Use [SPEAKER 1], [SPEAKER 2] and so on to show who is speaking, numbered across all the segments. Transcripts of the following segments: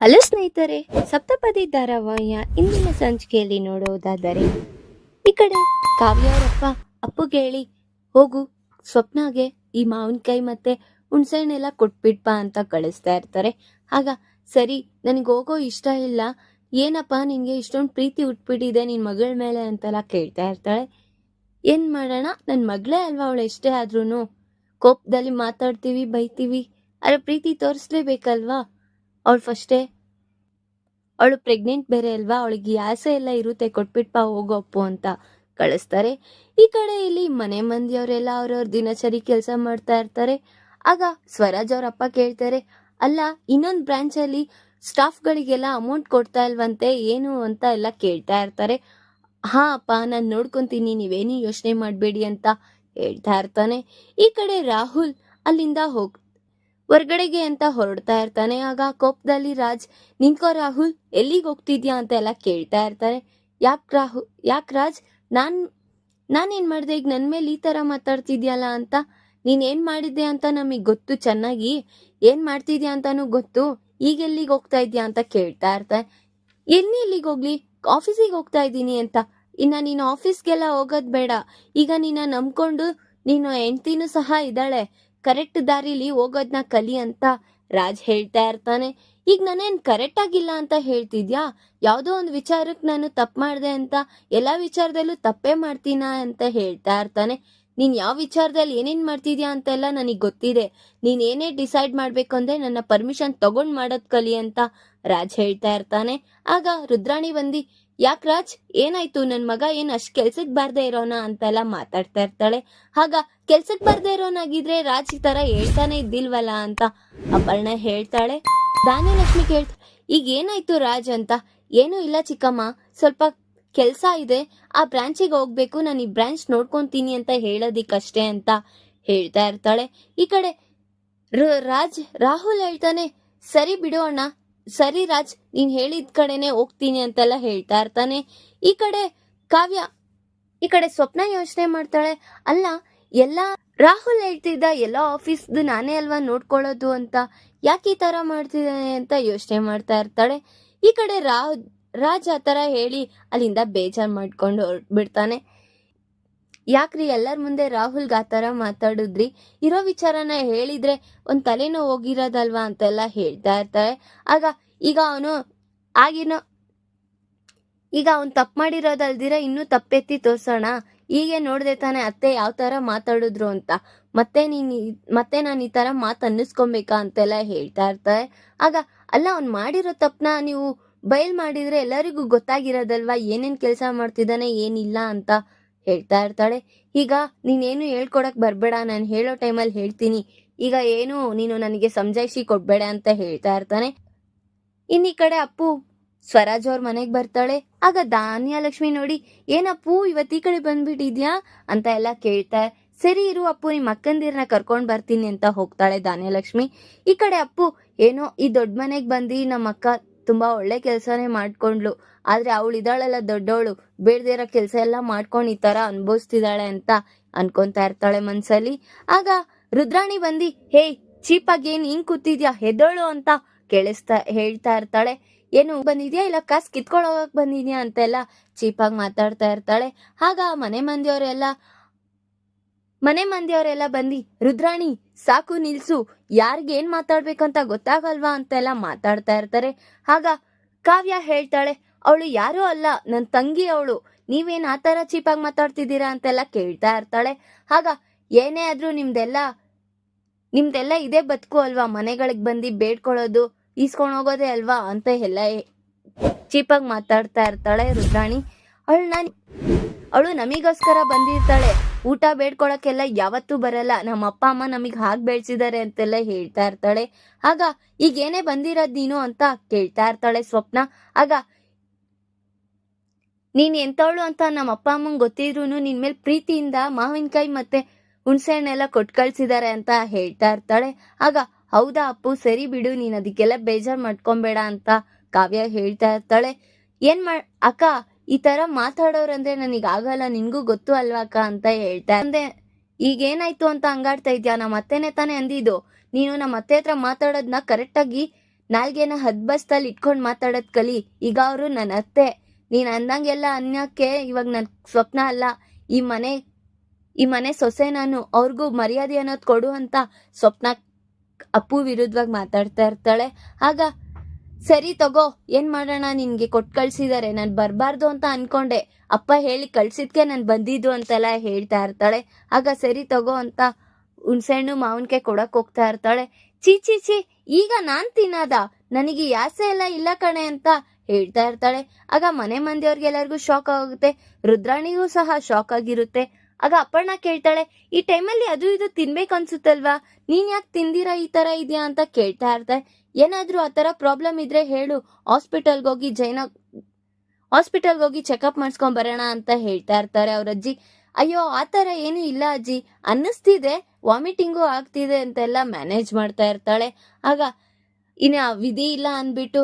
[SPEAKER 1] Hello ಸ್ನೇಹಿತರೆ, ಸಪ್ತಪದಿ ಧಾರಾವಾಹಿಯ ಇಂದಿನ ಸಂಚಿಕೆಯಲ್ಲಿ ನೋಡುವುದಾದರೆ, ಈ ಕಡೆ ಕಾವ್ಯಾರಪ್ಪ ಅಪ್ಪುಗೆ ಹೇಳಿ ಹೋಗು, ಸ್ವಪ್ನಾಗೆ ಈ ಮಾವಿನಕಾಯಿ ಮತ್ತೆ ಹುಣ್ಸೆಹಣ್ಣೆಲ್ಲ ಕೊಟ್ಬಿಟ್ಪ ಅಂತ ಕಳಿಸ್ತಾ ಇರ್ತಾರೆ. ಆಗ, ಸರಿ, ನನಗೆ ಹೋಗೋ ಇಷ್ಟ ಇಲ್ಲ, ಏನಪ್ಪ ನಿನಗೆ ಇಷ್ಟೊಂದು ಪ್ರೀತಿ ಉಟ್ಬಿಟ್ಟಿದೆ ನಿನ್ನ ಮಗಳ ಮೇಲೆ ಅಂತೆಲ್ಲ ಕೇಳ್ತಾ ಇರ್ತಾಳೆ. ಏನು ಮಾಡೋಣ ನನ್ನ ಮಗಳೇ ಅಲ್ವಾ ಅವಳು ಎಷ್ಟೇ ಆದ್ರೂ ಕೋಪದಲ್ಲಿ ಮಾತಾಡ್ತೀವಿ, ಬೈತೀವಿ ಅದ್ರ ಪ್ರೀತಿ ತೋರಿಸ್ಲೇಬೇಕಲ್ವಾ? ಅವಳು ಫಸ್ಟೇ, ಅವಳು ಪ್ರೆಗ್ನೆಂಟ್ ಬೇರೆ ಅಲ್ವಾ? ಅವಳಿಗೆ ಆಸೆ ಎಲ್ಲ ಇರುತ್ತೆ, ಕೊಟ್ಬಿಟ್ಪಾ ಹೋಗೋಪ್ಪು ಅಂತ ಕಳಿಸ್ತಾರೆ. ಈ ಕಡೆ ಇಲ್ಲಿ ಮನೆ ಮಂದಿಯವರೆಲ್ಲ ಅವ್ರವ್ರ ದಿನಚರಿ ಕೆಲಸ ಮಾಡ್ತಾ ಇರ್ತಾರೆ. ಆಗ ಸ್ವರಾಜ್ ಅವ್ರ ಅಪ್ಪ ಕೇಳ್ತಾರೆ, ಅಲ್ಲ, ಇನ್ನೊಂದು ಬ್ರಾಂಚಲ್ಲಿ ಸ್ಟಾಫ್ಗಳಿಗೆಲ್ಲ ಅಮೌಂಟ್ ಕೊಡ್ತಾ ಇಲ್ವಂತೆ, ಏನು ಅಂತ ಎಲ್ಲ ಕೇಳ್ತಾ ಇರ್ತಾರೆ. ಹಾ, ಅಪ್ಪ, ನಾನು ನೋಡ್ಕೊಂತೀನಿ, ನೀವೇನು ಯೋಚನೆ ಮಾಡಬೇಡಿ, ಅಂತ ಹೇಳ್ತಾ ಇರ್ತಾನೆ. ಈ ಕಡೆ ರಾಹುಲ್ ಅಲ್ಲಿಂದ ಹೋಗ್ ಹೊರ್ಗಡೆಗೆ ಅಂತ ಹೊರಡ್ತಾ ಇರ್ತಾನೆ. ಆಗ ಕೋಪದಲ್ಲಿ ರಾಜ್, ನಿಂಕೋ ರಾಹುಲ್, ಎಲ್ಲಿಗೆ ಹೋಗ್ತಿದ್ಯಾ? ಅಂತ ಎಲ್ಲ ಕೇಳ್ತಾ ಇರ್ತಾರೆ. ಯಾಕೆ ರಾಹು, ಯಾಕೆ ರಾಜ್? ನಾನ್, ನಾನೇನ್ ಮಾಡಿದೆ? ಈಗ ನನ್ನ ಮೇಲೆ ಈ ತರ ಮಾತಾಡ್ತಿದ್ಯಲ್ಲ ಅಂತ. ನೀನ್ ಏನ್ ಮಾಡಿದ್ದೆ ಅಂತ ನಮಗ್ ಗೊತ್ತು? ಚೆನ್ನಾಗಿ ಏನ್ ಮಾಡ್ತಿದ್ಯಾ ಅಂತಾನು ಗೊತ್ತು. ಈಗ ಎಲ್ಲಿಗೆ ಹೋಗ್ತಾ ಇದ್ಯಾ ಅಂತ ಕೇಳ್ತಾ ಇರ್ತಾರೆ. ಎಲ್ಲಿ ಎಲ್ಲಿಗೆ ಹೋಗ್ಲಿ? ಆಫೀಸಿಗೆ ಹೋಗ್ತಾ ಇದ್ದೀನಿ ಅಂತ. ಇನ್ನ ನೀನು ಆಫೀಸ್ಗೆಲ್ಲ ಹೋಗೋದ್ ಬೇಡ. ಈಗ ನಿನ್ನ ನಂಬ್ಕೊಂಡು ನೀನು ಹೆಂಡ್ತಿನೂ ಸಹ ಇದ್ದಾಳೆ. ಕರೆಕ್ಟ್ ದಾರಿಲಿ ಹೋಗೋದ್ನ ಕಲಿ ಅಂತ ರಾಜ್ ಹೇಳ್ತಾ ಇರ್ತಾನೆ. ಈಗ ನಾನೇನ್ ಕರೆಕ್ಟ್ ಆಗಿಲ್ಲ ಅಂತ ಹೇಳ್ತಿದ್ಯಾ? ಯಾವುದೋ ಒಂದು ವಿಚಾರಕ್ಕೆ ನಾನು ತಪ್ಪು ಮಾಡಿದೆ ಅಂತ, ಎಲ್ಲ ವಿಚಾರದಲ್ಲೂ ತಪ್ಪೇ ಮಾಡ್ತೀನ ಅಂತ ಹೇಳ್ತಾ ಇರ್ತಾನೆ. ನೀನ್ ಯಾವ ವಿಚಾರದಲ್ಲಿ ಏನೇನ್ ಮಾಡ್ತಿದ್ಯಾ ಅಂತೆಲ್ಲ ನನಗೆ ಗೊತ್ತಿದೆ. ನೀನ್ ಏನೇ ಡಿಸೈಡ್ ಮಾಡ್ಬೇಕು ಅಂದ್ರೆ ನನ್ನ ಪರ್ಮಿಷನ್ ತಗೊಂಡ್ ಮಾಡೋದ್ ಕಲಿ ಅಂತ ರಾಜ್ ಹೇಳ್ತಾ ಇರ್ತಾನೆ. ಆಗ ರುದ್ರಾಣಿ ಬಂದಿ, ಯಾಕ್ ರಾಜ್, ಏನಾಯ್ತು? ನನ್ ಮಗ ಏನ್ ಅಷ್ಟ್ ಕೆಲ್ಸಕ್ ಬಾರ್ದೇ ಇರೋನ? ಅಂತೆಲ್ಲ ಮಾತಾಡ್ತಾ ಇರ್ತಾಳೆ. ಆಗ, ಕೆಲ್ಸಕ್ ಬರ್ದೇ ಇರೋನಾಗಿದ್ರೆ ರಾಜ್ ಈ ತರ ಹೇಳ್ತಾನೆ ಇದ್ದಿಲ್ವಲ್ಲ? ಅಂತ ಅಪರ್ಣ ಹೇಳ್ತಾಳೆ. ದಾನಲಕ್ಷ್ಮಿ ಕೇಳ್ತಾ ಈಗ ಏನಾಯ್ತು ರಾಜ್ ಅಂತ? ಏನೂ ಇಲ್ಲ ಚಿಕ್ಕಮ್ಮ. ಸ್ವಲ್ಪ ಕೆಲ್ಸ ಇದೆ, ಆ ಬ್ರಾಂಚಿಗೆ ಹೋಗ್ಬೇಕು, ನಾನು ಈ ಬ್ರಾಂಚ್ ನೋಡ್ಕೊಂತೀನಿ ಅಂತ ಹೇಳೋದಿಕ್ಕಷ್ಟೇ ಅಂತ ಹೇಳ್ತಾ ಇರ್ತಾಳೆ. ಈ ಕಡೆ ರಾಜ್, ರಾಹುಲ್ ಹೇಳ್ತಾನೆ, ಸರಿ ಬಿಡು ಅಣ್ಣ, ಸರಿ ರಾಜ್, ನೀನ್ ಹೇಳಿದ ಕಡೆನೆ ಹೋಗ್ತೀನಿ ಅಂತೆಲ್ಲ ಹೇಳ್ತಾ ಇರ್ತಾನೆ. ಈ ಕಡೆ ಕಾವ್ಯ, ಈ ಕಡೆ ಸ್ವಪ್ನ ಯೋಚನೆ ಮಾಡ್ತಾಳೆ, ಅಲ್ಲ, ಎಲ್ಲ, ರಾಹುಲ್ ಹೇಳ್ತಿದ್ದ ಎಲ್ಲ ಆಫೀಸ್ದು ನಾನೇ ಅಲ್ವಾ ನೋಡ್ಕೊಳ್ಳೋದು ಅಂತ, ಯಾಕೆ ಈ ತರ ಮಾಡ್ತಿದ್ದಾನೆ? ಅಂತ ಯೋಚನೆ ಮಾಡ್ತಾ ಇರ್ತಾಳೆ. ಈ ಕಡೆ ರಾ ರಾಜ್ ಆ ಥರ ಹೇಳಿ ಅಲ್ಲಿಂದ ಬೇಜಾರ್ ಮಾಡ್ಕೊಂಡು ಹೊರಟ್ಬಿಡ್ತಾನೆ ಯಾಕ್ರಿ ಎಲ್ಲರ ಮುಂದೆ ರಾಹುಲ್ಗೆ ಆ ಥರ ಮಾತಾಡಿದ್ರಿ? ಇರೋ ವಿಚಾರನ ಹೇಳಿದ್ರೆ ಒಂದು ತಲೆನೋ ಹೋಗಿರೋದಲ್ವಾ ಅಂತೆಲ್ಲ ಹೇಳ್ತಾ ಇರ್ತಾರೆ. ಆಗ ಈಗ ಅವನು ಆಗಿನ ಈಗ ಅವನು ತಪ್ಪು ಮಾಡಿರೋದಲ್ದಿರ ಇನ್ನೂ ತಪ್ಪೆತ್ತಿ ತೋರ್ಸೋಣ. ಹೀಗೆ ನೋಡಿದೆ ತಾನೆ ಅತ್ತೆ ಯಾವ ಥರ ಮಾತಾಡಿದ್ರು ಅಂತ. ಮತ್ತೆ ನೀನು ಮತ್ತೆ ನಾನು ಈ ಥರ ಮಾತು ಅನ್ನಿಸ್ಕೊಬೇಕಾ ಅಂತೆಲ್ಲ ಹೇಳ್ತಾ ಇರ್ತಾರೆ. ಆಗ ಅಲ್ಲ, ಅವ್ನು ಮಾಡಿರೋ ತಪ್ಪನ ನೀವು ಬಯಲ್ ಮಾಡಿದ್ರೆ ಎಲ್ಲರಿಗೂ ಗೊತ್ತಾಗಿರೋದಲ್ವಾ? ಏನೇನು ಕೆಲಸ ಮಾಡ್ತಿದ್ದಾನೆ, ಏನಿಲ್ಲ ಅಂತ ಹೇಳ್ತಾ ಇರ್ತಾಳೆ. ಈಗ ನೀನೇನು ಹೇಳ್ಕೊಡಕ್ ಬರಬೇಡ, ನಾನು ಹೇಳೋ ಟೈಮಲ್ಲಿ ಹೇಳ್ತೀನಿ. ಈಗ ಏನು, ನೀನು ನನಗೆ ಸಮಜಾಯಿಸಿ ಕೊಡ್ಬೇಡ ಅಂತ ಹೇಳ್ತಾ ಇರ್ತಾನೆ. ಇನ್ನು ಈ ಕಡೆ ಅಪ್ಪು ಸ್ವರಾಜ್ ಅವ್ರ ಮನೆಗೆ ಬರ್ತಾಳೆ. ಆಗ ಧಾನ್ಯಲಕ್ಷ್ಮಿ ನೋಡಿ, ಏನಪ್ಪು, ಇವತ್ತು ಈ ಕಡೆ ಬಂದ್ಬಿಟ್ಟಿದ್ಯಾ? ಅಂತ ಎಲ್ಲ ಕೇಳ್ತಾ, ಸರಿ ಇರು ಅಪ್ಪು ನಿಮ್ಮ ಅಕ್ಕಂದಿರನ್ನ ಕರ್ಕೊಂಡು ಬರ್ತೀನಿ ಅಂತ ಹೋಗ್ತಾಳೆ ಧಾನ್ಯಲಕ್ಷ್ಮಿ ಈ ಕಡೆ ಅಪ್ಪು, ಏನೋ, ಈ ದೊಡ್ಡ ಮನೆಗೆ ಬಂದು ನಮ್ಮ ಅಕ್ಕ ತುಂಬಾ ಒಳ್ಳೆ ಕೆಲಸನೇ ಮಾಡ್ಕೊಂಡ್ಲು. ಆದ್ರೆ ಅವಳು ಇದ್ದಾಳಲ್ಲ ದೊಡ್ಡವಳು ಬೇಡದಿರೋ ಕೆಲಸ ಎಲ್ಲ ಮಾಡ್ಕೊಂಡು ಈ ತರ ಅನ್ಭವಿಸ್ತಿದ್ದಾಳೆ ಅಂತ ಅನ್ಕೊತಾ ಇರ್ತಾಳೆ ಮನ್ಸಲ್ಲಿ. ಆಗ ರುದ್ರಾಣಿ ಬಂದಿ, ಹೇ, ಚೀಪಾಗಿ ಏನ್ ಹಿಂಗ್ ಕೂತಿದ್ಯಾ? ಹೆದ್ದೋಳು ಅಂತ ಕೇಳಿಸ್ತಾ, ಹೇಳ್ತಾ ಇರ್ತಾಳೆ. ಏನು, ಬಂದಿದ್ಯಾ? ಇಲ್ಲ, ಕಾಸ್ ಕಿತ್ಕೊಳ್ಳೋಗಕ್ ಬಂದಿದ್ಯಾ? ಅಂತೆಲ್ಲ ಚೀಪಾಗಿ ಮಾತಾಡ್ತಾ ಇರ್ತಾಳೆ. ಆಗ ಮನೆ ಮಂದಿಯವರೆಲ್ಲ ಮನೆ ಮಂದಿಯವರೆಲ್ಲ ಬಂದು, ರುದ್ರಾಣಿ, ಸಾಕು, ನಿಲ್ಸು ಯಾರಿಗೆ ಏನ್ ಮಾತಾಡ್ಬೇಕಂತ ಗೊತ್ತಾಗಲ್ವಾ? ಅಂತೆಲ್ಲ ಮಾತಾಡ್ತಾ ಇರ್ತಾರೆ. ಆಗ ಕಾವ್ಯ ಹೇಳ್ತಾಳೆ, ಅವಳು ಯಾರೂ ಅಲ್ಲ ನನ್ನ ತಂಗಿ ಅವಳು. ನೀವೇನ್ ಆ ಥರ ಚೀಪಾಗಿ ಮಾತಾಡ್ತಿದ್ದೀರಾ? ಅಂತೆಲ್ಲ ಕೇಳ್ತಾ ಇರ್ತಾಳೆ. ಆಗ, ಏನೇ ಆದ್ರೂ ನಿಮ್ದೆಲ್ಲ ನಿಮ್ದೆಲ್ಲ ಇದೇ ಬದುಕು ಅಲ್ವಾ? ಮನೆಗಳಿಗೆ ಬಂದು ಬೇಡ್ಕೊಳ್ಳೋದು, ಈಸ್ಕೊಂಡು ಹೋಗೋದೇ ಅಲ್ವಾ? ಅಂತ ಎಲ್ಲ ಚೀಪಾಗಿ ಮಾತಾಡ್ತಾ ಇರ್ತಾಳೆ ರುದ್ರಾಣಿ. ಅವಳು ನಾನು ಅವಳು ನಮಿಗೋಸ್ಕರ ಬಂದಿರ್ತಾಳೆ. ಊಟ ಬೇಡ್ಕೊಳಕ್ಕೆಲ್ಲ ಯಾವತ್ತೂ ಬರಲ್ಲ. ನಮ್ಮ ಅಪ್ಪ ಅಮ್ಮ ನಮಗ್ ಹಾಗೆ ಬೆಳೆಸಿದ್ದಾರೆ ಅಂತೆಲ್ಲ ಹೇಳ್ತಾ ಇರ್ತಾಳೆ. ಆಗ, ಈಗ ಏನೇ ಬಂದಿರೋದ್ ನೀನು? ಅಂತ ಕೇಳ್ತಾ ಇರ್ತಾಳೆ ಸ್ವಪ್ನ. ಆಗ, ನೀನ್ ಎಂತವಳು? ಅಂತ ನಮ್ಮ ಅಪ್ಪ ಅಮ್ಮಂಗೆ ಗೊತ್ತಿದ್ರು ನಿನ್ ಮೇಲೆ ಪ್ರೀತಿಯಿಂದ ಮಾವಿನಕಾಯಿ ಮತ್ತೆ ಹುಣ್ಸೆಹಣ್ಣೆಲ್ಲ ಕೊಟ್ಟು ಕಳ್ಸಿದ್ದಾರೆ ಅಂತ ಹೇಳ್ತಾ ಇರ್ತಾಳೆ. ಆಗ, ಹೌದಾ ಅಪ್ಪು, ಸರಿ ಬಿಡು, ನೀನ್ ಅದಕ್ಕೆಲ್ಲ ಬೇಜಾರ್ ಮಾಡ್ಕೊಂಬೇಡ ಅಂತ ಕಾವ್ಯ ಹೇಳ್ತಾ ಇರ್ತಾಳೆ. ಏನ್ ಮಾಡ್ ಅಕ್ಕ ಈ ತರ ಮಾತಾಡೋರಂದ್ರೆ ನನಗ್ ಆಗಲ್ಲ, ನಿನ್ಗೂ ಗೊತ್ತು ಅಲ್ವಾ ಅಕ್ಕ ಅಂತ ಹೇಳ್ತಾ ಅಂದೆ. ಈಗ ಏನಾಯ್ತು ಅಂತ ಹಂಗಾಡ್ತಾ ಇದ್ಯಾ? ನಮ್ಮ ಅತ್ತೆನೆ ತಾನೇ ಅಂದಿದ್ದು. ನೀನು ನಮ್ಮ ಅತ್ತೆ ಹತ್ರ ಮಾತಾಡೋದ್ನ ಕರೆಕ್ಟಾಗಿ ನಾಲ್ಗೆನ ಹದ್ಬಸ್ತಲ್ಲಿ ಇಟ್ಕೊಂಡು ಮಾತಾಡೋದ್ ಕಲಿ. ಈಗ ಅವರು ನನ್ನ ಅತ್ತೆ. ನೀನು ಅಂದಂಗೆಲ್ಲ ಅನ್ಯಕ್ಕೆ ಇವಾಗ ನನ್ ಸ್ವಪ್ನ ಅಲ್ಲ. ಈ ಮನೆ ಈ ಮನೆ ಸೊಸೆ ನಾನು. ಅವ್ರಿಗೂ ಮರ್ಯಾದೆ ಅನ್ನೋದು ಕೊಡು ಅಂತ ಸ್ವಪ್ನ ಅಪ್ಪು ವಿರುದ್ಧವಾಗಿ ಮಾತಾಡ್ತಾ ಇರ್ತಾಳೆ. ಆಗ ಸರಿ ತಗೋ, ಏನ್ ಮಾಡೋಣ? ನಿನ್ಗೆ ಕೊಟ್ ಕಳ್ಸಿದಾರೆ. ನಾನ್ ಬರ್ಬಾರ್ದು ಅಂತ ಅನ್ಕೊಂಡೆ. ಅಪ್ಪ ಹೇಳಿ ಕಳ್ಸಿದ್ಕೆ ನಾನು ಬಂದಿದ್ದು ಅಂತೆಲ್ಲ ಹೇಳ್ತಾ ಇರ್ತಾಳೆ. ಆಗ ಸರಿ ತಗೋ ಅಂತ ಹುಣ್ಸೆಹಣ್ಣು ಮಾವಿನಕಾಯಿ ಕೊಡಕ್ ಹೋಗ್ತಾ ಇರ್ತಾಳೆ. ಚೀ ಚೀ ಚೀ ಈಗ ನಾನ್ ತಿನ್ನದ? ನನಗೆ ಯಾಸೆ ಎಲ್ಲ ಇಲ್ಲ ಕಣೆ ಅಂತ ಹೇಳ್ತಾ ಇರ್ತಾಳೆ. ಆಗ ಮನೆ ಮಂದಿಯವ್ರಿಗೆಲ್ಲರಿಗೂ ಶಾಕ್ ಆಗುತ್ತೆ. ರುದ್ರಾಣಿಗೂ ಸಹ ಶಾಕ್ ಆಗಿರುತ್ತೆ. ಆಗ ಅಪ್ಪಣ್ಣ ಕೇಳ್ತಾಳೆ, ಈ ಟೈಮಲ್ಲಿ ಅದು ಇದು ತಿನ್ಬೇಕು ಅನ್ಸುತ್ತಲ್ವಾ? ನೀನ್ ಯಾಕೆ ತಿಂದಿರಾ ಈ ತರ ಇದೆಯಾ? ಅಂತ ಕೇಳ್ತಾ ಇರ್ತಾರೆ ಏನಾದ್ರೂ ಆ ತರ ಪ್ರಾಬ್ಲಮ್ ಇದ್ರೆ ಹೇಳು. ಹಾಸ್ಪಿಟಲ್ಗೆ ಹೋಗಿ ಜೈನ, ಹಾಸ್ಪಿಟಲ್ಗೆ ಹೋಗಿ ಚೆಕಪ್ ಮಾಡಿಸ್ಕೊಂಡ್ ಬರೋಣ ಅಂತ ಹೇಳ್ತಾ ಇರ್ತಾರೆ ಅವ್ರ ಅಜ್ಜಿ. ಅಯ್ಯೋ, ಆ ಥರ ಏನೂ ಇಲ್ಲ ಅಜ್ಜಿ. ಅನ್ನಿಸ್ತಿದೆ, ವಾಮಿಟಿಂಗು ಆಗ್ತಿದೆ ಅಂತೆಲ್ಲ ಮ್ಯಾನೇಜ್ ಮಾಡ್ತಾ ಇರ್ತಾಳೆ. ಆಗ, ಇನ್ನು ವಿಧಿ ಇಲ್ಲ ಅಂದ್ಬಿಟ್ಟು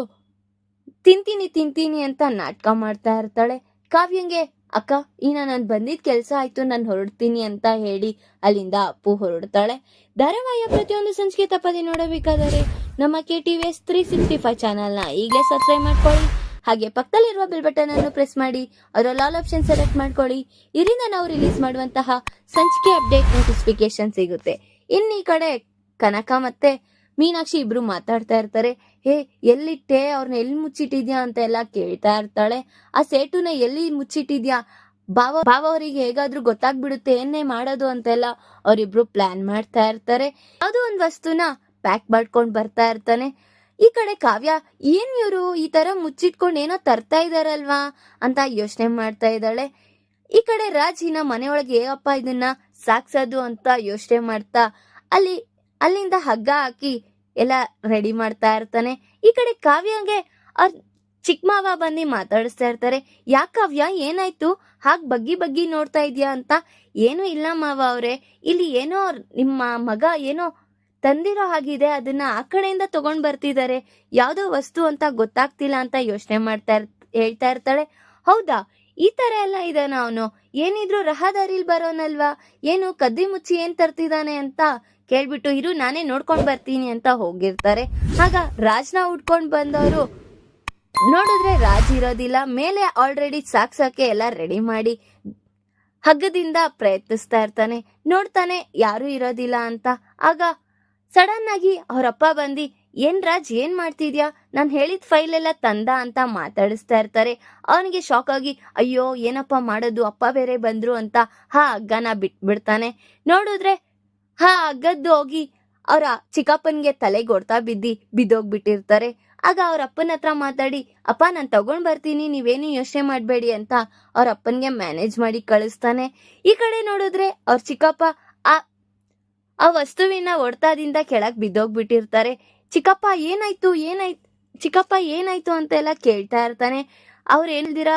[SPEAKER 1] ತಿಂತೀನಿ ತಿಂತೀನಿ ಅಂತ ನಾಟಕ ಮಾಡ್ತಾ ಇರ್ತಾಳೆ. ಕಾವ್ಯಂಗೆ ಅಕ್ಕ ಈ ನಾನು ಬಂದಿದ್ದ ಕೆಲಸ ಆಯ್ತು, ನಾನು ಹೊರಡ್ತೀನಿ ಅಂತ ಹೇಳಿ ಅಲ್ಲಿಂದ ಅಪ್ಪು ಹೊರಡ್ತಾಳೆ. ಧಾರಾವಾಹಿಯ ಪ್ರತಿಯೊಂದು ಸಂಚಿಕೆ ತಪ್ಪದೆ ನೋಡಬೇಕಾದರೆ ನಮ್ಮ K T V S three sixty five ಚಾನಲ್ನ ಈಗಲೇ ಸಬ್ಸ್ಕ್ರೈಬ್ ಮಾಡ್ಕೊಳ್ಳಿ. ಹಾಗೆ ಪಕ್ಕದಲ್ಲಿರುವ ಬೆಲ್ ಬಟನ್ ಅನ್ನು ಪ್ರೆಸ್ ಮಾಡಿ ಅದರಲ್ಲಿ ಆಲ್ ಆಪ್ಷನ್ ಸೆಲೆಕ್ಟ್ ಮಾಡ್ಕೊಳ್ಳಿ. ಇದರಿಂದ ನಾವು ರಿಲೀಸ್ ಮಾಡುವಂತಹ ಸಂಚಿಕೆ ಅಪ್ಡೇಟ್ ನೋಟಿಫಿಕೇಶನ್ ಸಿಗುತ್ತೆ. ಇನ್ನು ಈ ಕಡೆ ಕನಕ ಮತ್ತೆ ಮೀನಾಕ್ಷಿ ಇಬ್ರು ಮಾತಾಡ್ತಾ ಇರ್ತಾರೆ, ಹೇ, ಎಲ್ಲಿಟ್ಟೆ? ಅವ್ರನ್ನ ಎಲ್ಲಿ ಮುಚ್ಚಿಟ್ಟಿದ್ಯಾ? ಅಂತ ಎಲ್ಲ ಕೇಳ್ತಾ ಇರ್ತಾಳೆ. ಆ ಸೇಟುನ ಎಲ್ಲಿ ಮುಚ್ಚಿಟ್ಟಿದ್ಯಾ? ಬಾವ ಬಾವ ಅವರಿಗೆ ಹೇಗಾದ್ರೂ ಗೊತ್ತಾಗ್ಬಿಡುತ್ತೆ ಏನೇ ಮಾಡೋದು ಅಂತೆಲ್ಲ ಅವರಿಬ್ರು ಪ್ಲಾನ್ ಮಾಡ್ತಾ ಇರ್ತಾರೆ. ಅದು ಒಂದ್ ವಸ್ತುನ ಪ್ಯಾಕ್ ಮಾಡ್ಕೊಂಡ್ ಬರ್ತಾ ಇರ್ತಾನೆ. ಈ ಕಡೆ ಕಾವ್ಯ, ಏನ್ ಇವರು ಈ ತರ ಮುಚ್ಚಿಟ್ಕೊಂಡು ಏನೋ ತರ್ತಾ ಇದಾರಲ್ವಾ? ಅಂತ ಯೋಚನೆ ಮಾಡ್ತಾ ಇದ್ದಾಳೆ. ಈ ಕಡೆ ರಾಜ್ ಇನ್ನ ಮನೆಯೊಳಗೆ ಹೇಗಪ್ಪ ಇದನ್ನ ಸಾಕ್ಸೋದು ಅಂತ ಯೋಚನೆ ಮಾಡ್ತಾ, ಅಲ್ಲಿ ಅಲ್ಲಿಂದ ಹಗ್ಗ ಹಾಕಿ ಎಲ್ಲ ರೆಡಿ ಮಾಡ್ತಾ ಇರ್ತಾನೆ. ಈ ಕಡೆ ಕಾವ್ಯಂಗೆ ಅವ್ರ ಚಿಕ್ಕ ಮಾವ ಬಂದು ಮಾತಾಡಿಸ್ತಾ ಇರ್ತಾರೆ. ಕಾವ್ಯ, ಏನಾಯ್ತು? ಹಾಗೆ ಬಗ್ಗಿ ಬಗ್ಗಿ ನೋಡ್ತಾ ಇದೆಯಾ ಅಂತ? ಏನೂ ಇಲ್ಲ ಮಾವ ಅವರೇ. ಇಲ್ಲಿ ಏನೋ ನಿಮ್ಮ ಮಗ ಏನೋ ತಂದಿರೋ ಹಾಗಿದೆ. ಅದನ್ನ ಆ ಕಡೆಯಿಂದ ತಗೊಂಡ್ ಬರ್ತಿದ್ದಾರೆ ಯಾವ್ದೋ ವಸ್ತು ಅಂತ ಗೊತ್ತಾಗ್ತಿಲ್ಲ ಅಂತ ಯೋಚನೆ ಮಾಡ್ತಾ ಇರ್ ಹೇಳ್ತಾ ಇರ್ತಾಳೆ. ಹೌದಾ? ಈ ತರ ಎಲ್ಲ ಇದಾನ ಅವನು? ಏನಿದ್ರು ರಹದಾರಿಲ್ ಬರೋನಲ್ವಾ? ಏನು ಕದ್ದಿ ಮುಚ್ಚಿ ಏನ್ ತರ್ತಿದ್ದಾನೆ ಅಂತ ಕೇಳ್ಬಿಟ್ಟು, ಇರು, ನಾನೇ ನೋಡ್ಕೊಂಡು ಬರ್ತೀನಿ ಅಂತ ಹೋಗಿರ್ತಾರೆ. ಆಗ ರಾಜ್ನ ಉಟ್ಕೊಂಡು ಬಂದವರು, ನೋಡಿದ್ರೆ ರಾಜ್ ಇರೋದಿಲ್ಲ, ಮೇಲೆ ಆಲ್ರೆಡಿ ಸಾಕ್ಸಕ್ಕೆ ಎಲ್ಲ ರೆಡಿ ಮಾಡಿ ಹಗ್ಗದಿಂದ ಪ್ರಯತ್ನಿಸ್ತಾ ಇರ್ತಾನೆ. ನೋಡ್ತಾನೆ ಯಾರು ಇರೋದಿಲ್ಲ ಅಂತ. ಆಗ ಸಡನ್ ಆಗಿ ಅವರಪ್ಪ ಬಂದು, ಏನ್ ರಾಜ್, ಏನ್ ಮಾಡ್ತಿದ್ಯಾ? ನಾನ್ ಹೇಳಿದ ಫೈಲ್ ಎಲ್ಲ ತಂದ ಅಂತ ಮಾತಾಡಿಸ್ತಾ ಇರ್ತಾರೆ. ಅವನಿಗೆ ಶಾಕ್ ಆಗಿ, ಅಯ್ಯೋ, ಏನಪ್ಪ ಮಾಡೋದು? ಅಪ್ಪ ಬೇರೆ ಬಂದ್ರು ಅಂತ. ಹಾ, ಹಗ್ಗನ ಬಿಟ್ಬಿಡ್ತಾನೆ. ನೋಡಿದ್ರೆ ಹಾ ಅಗ್ಗದ್ದು ಹೋಗಿ. ಅವರ ಚಿಕ್ಕಪ್ಪನ್ಗೆ ತಲೆಗೆ ಹೊಡ್ತಾ ಬಿದ್ದಿ, ಬಿದ್ದೋಗ್ಬಿಟ್ಟಿರ್ತಾರೆ. ಆಗ ಅವ್ರ ಅಪ್ಪನ ಹತ್ರ ಮಾತಾಡಿ, ಅಪ್ಪ, ನಾನು ತಗೊಂಡ್ ಬರ್ತೀನಿ, ನೀವೇನು ಯೋಚನೆ ಮಾಡಬೇಡಿ ಅಂತ ಅವ್ರ ಅಪ್ಪನ್ಗೆ ಮ್ಯಾನೇಜ್ ಮಾಡಿ ಕಳಿಸ್ತಾನೆ. ಈ ಕಡೆ ನೋಡಿದ್ರೆ ಅವ್ರ ಚಿಕ್ಕಪ್ಪ ಆ ಆ ವಸ್ತುವಿನ ಒಡ್ತಾದಿಂದ ಕೆಳಗ್ ಬಿದ್ದೋಗ್ಬಿಟ್ಟಿರ್ತಾರೆ. ಚಿಕ್ಕಪ್ಪ, ಏನಾಯ್ತು ಏನಾಯ್ತು, ಚಿಕ್ಕಪ್ಪ ಏನಾಯ್ತು ಅಂತ ಎಲ್ಲ ಕೇಳ್ತಾ ಇರ್ತಾನೆ. ಅವ್ರು ಹೇಳ್ದಿರ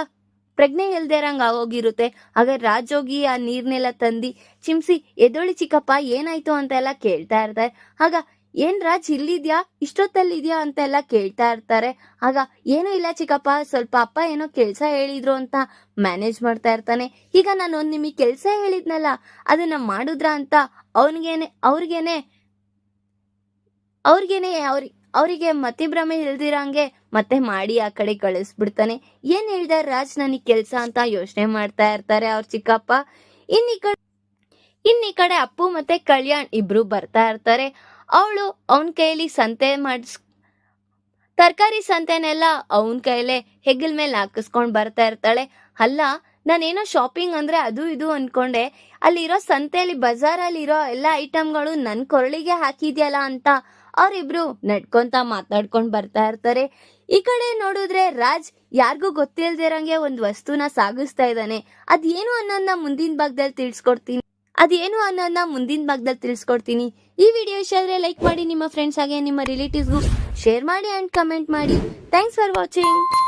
[SPEAKER 1] ಪ್ರಜ್ಞೆ ಇಲ್ದಿರಂಗ್ ಆಗೋಗಿರುತ್ತೆ. ಆಗ ರಾಜೋಗಿ ಆ ನೀರ್ನೆಲ್ಲ ತಂದಿ ಚಿಮ್ಸಿ, ಎದೊಳಿ ಚಿಕ್ಕಪ್ಪ, ಏನಾಯ್ತು ಅಂತ ಎಲ್ಲ ಕೇಳ್ತಾ ಇರ್ತಾರೆ. ಆಗ, ಏನ್ ರಾಜ್ ಇಲ್ಲಿದ್ಯಾ? ಇಷ್ಟೊತ್ತಲ್ಲಿದ್ಯಾ? ಅಂತೆಲ್ಲ ಕೇಳ್ತಾ ಇರ್ತಾರೆ. ಆಗ, ಏನೂ ಇಲ್ಲ ಚಿಕ್ಕಪ್ಪ, ಸ್ವಲ್ಪ ಅಪ್ಪ ಏನೋ ಕೆಲ್ಸ ಹೇಳಿದ್ರು ಅಂತ ಮ್ಯಾನೇಜ್ ಮಾಡ್ತಾ ಇರ್ತಾನೆ. ಈಗ ನಾನು ಒಂದ್ ನಿಮಗೆ ಕೆಲ್ಸ ಹೇಳಿದ್ನಲ್ಲ, ಅದನ್ನ ಮಾಡುದ್ರ ಅಂತ ಅವನಿಗೇನೆ, ಅವ್ರಿಗೇನೆ ಅವ್ರಿಗೇನೆ ಅವ್ರಿ ಅವರಿಗೆ ಮತಿಭ್ರಮೆ ಇಲ್ದಿರಂಗೆ ಮತ್ತೆ ಮಾಡಿ ಆ ಕಡೆ ಕಳಿಸ್ಬಿಡ್ತಾನೆ. ಏನ್ ಹೇಳ್ದ ರಾಜ್ ನನಗ್ ಕೆಲ್ಸ ಅಂತ ಯೋಚನೆ ಮಾಡ್ತಾ ಇರ್ತಾರೆ ಅವ್ರ ಚಿಕ್ಕಪ್ಪ. ಇನ್ ಈ ಕಡೆ ಇನ್ ಈ ಕಡೆ ಅಪ್ಪು ಮತ್ತೆ ಕಲ್ಯಾಣ್ ಇಬ್ರು ಬರ್ತಾ ಇರ್ತಾರೆ. ಅವಳು ಅವನ್ ಕೈಯಲ್ಲಿ ಸಂತೆ ಮಾಡಿಸ್ ತರಕಾರಿ ಸಂತೆನೆಲ್ಲ ಅವನ್ ಕೈಲೇ ಹೆಗಲ್ ಮೇಲೆ ಹಾಕಿಸ್ಕೊಂಡು ಬರ್ತಾ ಇರ್ತಾಳೆ. ಅಲ್ಲ, ನಾನೇನೋ ಶಾಪಿಂಗ್ ಅಂದ್ರೆ ಅದು ಇದು ಅನ್ಕೊಂಡೆ. ಅಲ್ಲಿರೋ ಸಂತೆಯಲ್ಲಿ ಬಜಾರಲ್ಲಿ ಇರೋ ಎಲ್ಲ ಐಟಮ್ಗಳು ನನ್ನ ಕೊರಳಿಗೆ ಹಾಕಿದ್ಯಲ್ಲ ಅಂತ ಅವರಿಬ್ರು ನಡ್ಕೊಂತ ಮಾತಾಡ್ಕೊಂಡ್ ಬರ್ತಾ ಇರ್ತಾರೆ. ಈ ಕಡೆ ನೋಡಿದ್ರೆ ರಾಜ್ ಯಾರಿಗೂ ಗೊತ್ತಿಲ್ದಿರಂಗೆ ಒಂದ್ ವಸ್ತುನ ಸಾಗಿಸ್ತಾ ಇದ್ದಾನೆ. ಅದೇನು ಅನ್ನೋದನ್ನ ಮುಂದಿನ ಭಾಗದಲ್ಲಿ ತಿಳಿಸ್ಕೊಡ್ತೀನಿ. ಅದೇನು ಅನ್ನೋದನ್ನ ಮುಂದಿನ ಭಾಗದಲ್ಲಿ ತಿಳಿಸ್ಕೊಡ್ತೀನಿ. ಈ ವಿಡಿಯೋ ಇಷ್ಟ ಲೈಕ್ ಮಾಡಿ, ನಿಮ್ಮ ಫ್ರೆಂಡ್ಸ್ ಹಾಗೆ ನಿಮ್ಮ ರಿಲೇಟಿವ್ಸ್ಗೂ ಶೇರ್ ಮಾಡಿ ಅಂಡ್ ಕಮೆಂಟ್ ಮಾಡಿ. Thanks for watching